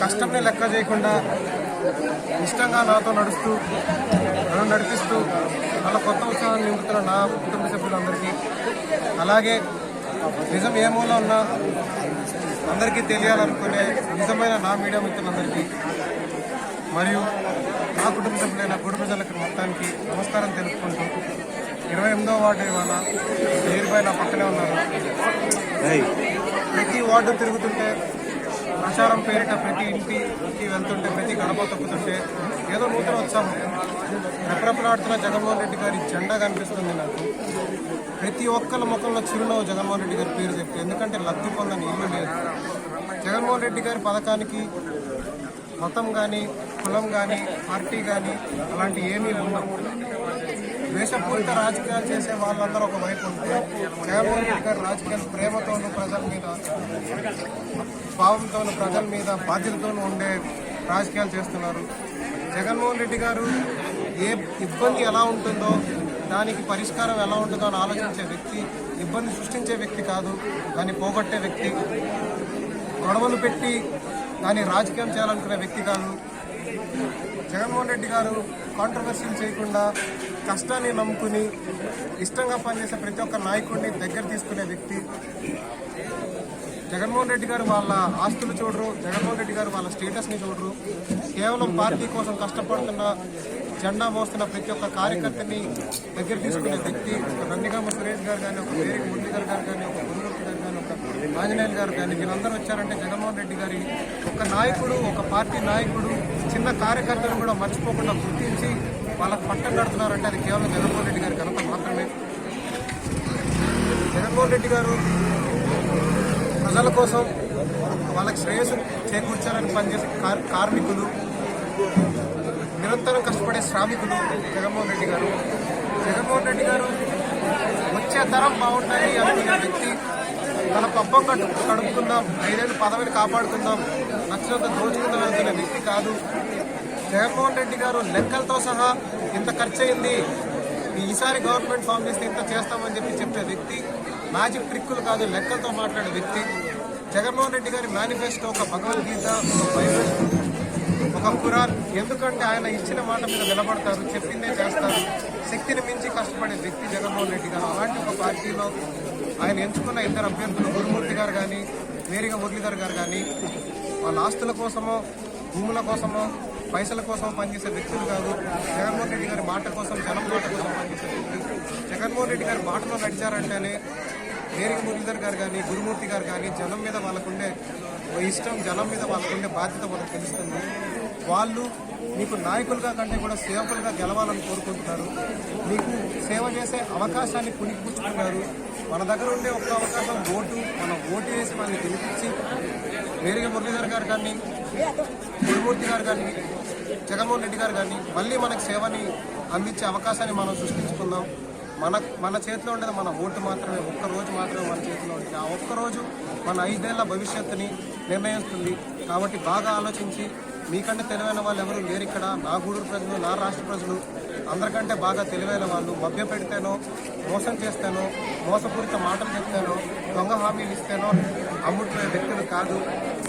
కష్టంని లెక్క చేయకుండా ఇష్టంగా నాతో నడుస్తూ నన్ను నడిపిస్తూ వాళ్ళ కొత్త ఉత్సాహాన్ని నింపుతున్న నా కుటుంబ సభ్యులందరికీ అలాగే నిజం ఏ మూల ఉన్నా అందరికీ తెలియాలనుకునే నిజమైన నా మీడియా మిత్రులందరికీ మరియు నా కుటుంబ సభ్యులైన కుటుంబ ప్రజలకు మొత్తానికి నమస్కారం తెలుపుకుంటూ ఇరవై ఎనిమిదో వార్డు ఇవాళ నేరుపై నా పక్కనే ఉన్నారు. ప్రతి వార్డు తిరుగుతుంటే ప్రచారం పేరిట ప్రతి ఇంటికి వెళ్తుంటే ప్రతి గడప తప్పుతుంటే ఏదో నూతన ఉత్సాహం. రెపరెపలాడుతున్న జగన్మోహన్ రెడ్డి గారి జెండా కనిపిస్తుంది నాకు. ప్రతి ఒక్కళ్ళ ముఖంలో చిరునవ్వు జగన్మోహన్ రెడ్డి గారి పేరు చెప్తే ఎందుకంటే లబ్ధి పొందని ఇల్లు లేదు. జగన్మోహన్ రెడ్డి గారి పథకానికి మతం కానీ కులం కానీ పార్టీ కానీ అలాంటి ఏమీ ఉండవు. ద్వేషపూరిత రాజకీయాలు చేసే వాళ్ళందరూ ఒక వైపు ఉంటే జగన్మోహన్ రెడ్డి గారు రాజకీయాలు ప్రేమతోనూ ప్రజల మీద భావంతోనూ ప్రజల మీద బాధ్యతతోనూ ఉండే రాజకీయాలు చేస్తున్నారు. జగన్మోహన్ రెడ్డి గారు ఏ ఇబ్బంది ఎలా ఉంటుందో దానికి పరిష్కారం ఎలా ఉంటుందో అని ఆలోచించే వ్యక్తి ఇబ్బంది సృష్టించే వ్యక్తి కాదు దాన్ని పోగొట్టే వ్యక్తి. గొడవలు పెట్టి దాన్ని రాజకీయం చేయాలనుకునే వ్యక్తి కాదు. జగన్మోహన్ రెడ్డి గారు కాంట్రవర్సీలు చేయకుండా కష్టాన్ని నమ్ముకుని ఇష్టంగా పనిచేసే ప్రతి ఒక్క నాయకుడిని దగ్గర తీసుకునే వ్యక్తి జగన్మోహన్ రెడ్డి గారు వాళ్ళ ఆస్తులు చూడరు జగన్మోహన్ రెడ్డి గారు వాళ్ళ స్టేటస్ని చూడరు. కేవలం పార్టీ కోసం కష్టపడుతున్న జెండా మోస్తున్న ప్రతి ఒక్క కార్యకర్తని దగ్గర తీసుకునే వ్యక్తి ఒక నందిగామ సురేష్ గారు కానీ ఒక వేరే మురళీధర్ గారు కానీ ఒక గురుమూర్తి గారు కానీ ఒక ఆంజనేయులు గారు కానీ వీళ్ళందరూ వచ్చారంటే జగన్మోహన్ రెడ్డి గారి ఒక నాయకుడు ఒక పార్టీ నాయకుడు చిన్న కార్యకర్తలు కూడా మర్చిపోకుండా గుర్తించి వాళ్ళకు పట్టం కడుతున్నారంటే అది కేవలం జగన్మోహన్ రెడ్డి గారి ఘనత మాత్రమే. జగన్మోహన్ రెడ్డి గారు ప్రజల కోసం వాళ్ళకి శ్రేయస్సు చేకూర్చాలని పనిచేసే కార్ కార్మికులు నిరంతరం కష్టపడే శ్రామికులు జగన్మోహన్ రెడ్డి గారు. జగన్మోహన్ రెడ్డి గారు వచ్చే తరం బాగుంటాయి అనుకునే వ్యక్తి తన పబ్బం కట్టు కడుపుకుందాం ఐదేళ్ళు పదవిని కాపాడుకుందాం నచ్చినంత దోచుకున్న వ్యక్తి కాదు. జగన్మోహన్ రెడ్డి గారు లెక్కలతో సహా ఇంత ఖర్చు అయింది ఈసారి గవర్నమెంట్ ఫామ్ చేస్తే ఇంత చేస్తామని చెప్పి చెప్పే వ్యక్తి మ్యాజిక్ ట్రిక్కులు కాదు లెక్కలతో మాట్లాడే వ్యక్తి. జగన్మోహన్ రెడ్డి గారి మేనిఫెస్టో ఒక భగవద్గీత ఒక బైబిల్ ఒక ఖురాన్. ఎందుకంటే ఆయన ఇచ్చిన మాట మీద నిలబడతారు చెప్పిందే చేస్తారు. శక్తిని మించి కష్టపడే వ్యక్తి జగన్మోహన్ రెడ్డి గారు. అలాంటి ఒక పార్టీలో ఆయన ఎంచుకున్న ఇద్దరు అభ్యర్థులు గురుమూర్తి గారు కానీ మేరిగా మురళీధర్ గారు కానీ వాళ్ళ ఆస్తుల కోసమో భూముల కోసమో పైసల కోసం పనిచేసే వ్యక్తులు కాదు. జగన్మోహన్ రెడ్డి గారి మాట కోసం జనం మాట కోసం పనిచేసే వ్యక్తులు. జగన్మోహన్ రెడ్డి గారి మాటలో నడిచారంటేనే మేరిగా మురళీధర్ గారు కానీ గురుమూర్తి గారు కానీ జనం మీద వాళ్ళకుండే ఇష్టం జనం మీద వాళ్ళకుండే బాధ్యత వాళ్ళకి తెలుస్తుంది. వాళ్ళు మీకు నాయకులుగా కంటే కూడా సేవకులుగా గెలవాలని కోరుకుంటున్నారు. మీకు సేవ చేసే అవకాశాన్ని పుణికిపుచ్చుకున్నారు మన దగ్గర ఉండే ఒక్క అవకాశం ఓటు. మన ఓటు వేసి మనల్ని గెలిపించి మేరిగా మురళీధర్ గారు కానీ గురుమూర్తి గారు కానీ జగన్మోహన్ రెడ్డి గారు కానీ మళ్ళీ మనకు సేవని అందించే అవకాశాన్ని మనం సృష్టించుకుందాం. మన మన చేతిలో ఉండేది మన ఓటు మాత్రమే. ఒక్క రోజు మాత్రమే మన చేతిలో ఉంటుంది ఆ ఒక్క రోజు మన ఐదేళ్ళ భవిష్యత్తుని నిర్ణయిస్తుంది. కాబట్టి బాగా ఆలోచించి మీకంటే తెలివైన వాళ్ళు ఎవరు లేరు ఇక్కడ నా గూడూరు ప్రజలు నా రాష్ట్ర ప్రజలు అందరికంటే బాగా తెలివైన వాళ్ళు. మభ్య పెడితేనో మోసం చేస్తేనో మోసపూరిత మాటలు చెప్తేనో దొంగ హామీలు ఇస్తేనో అమ్ముడుపోయే వ్యక్తులు కాదు.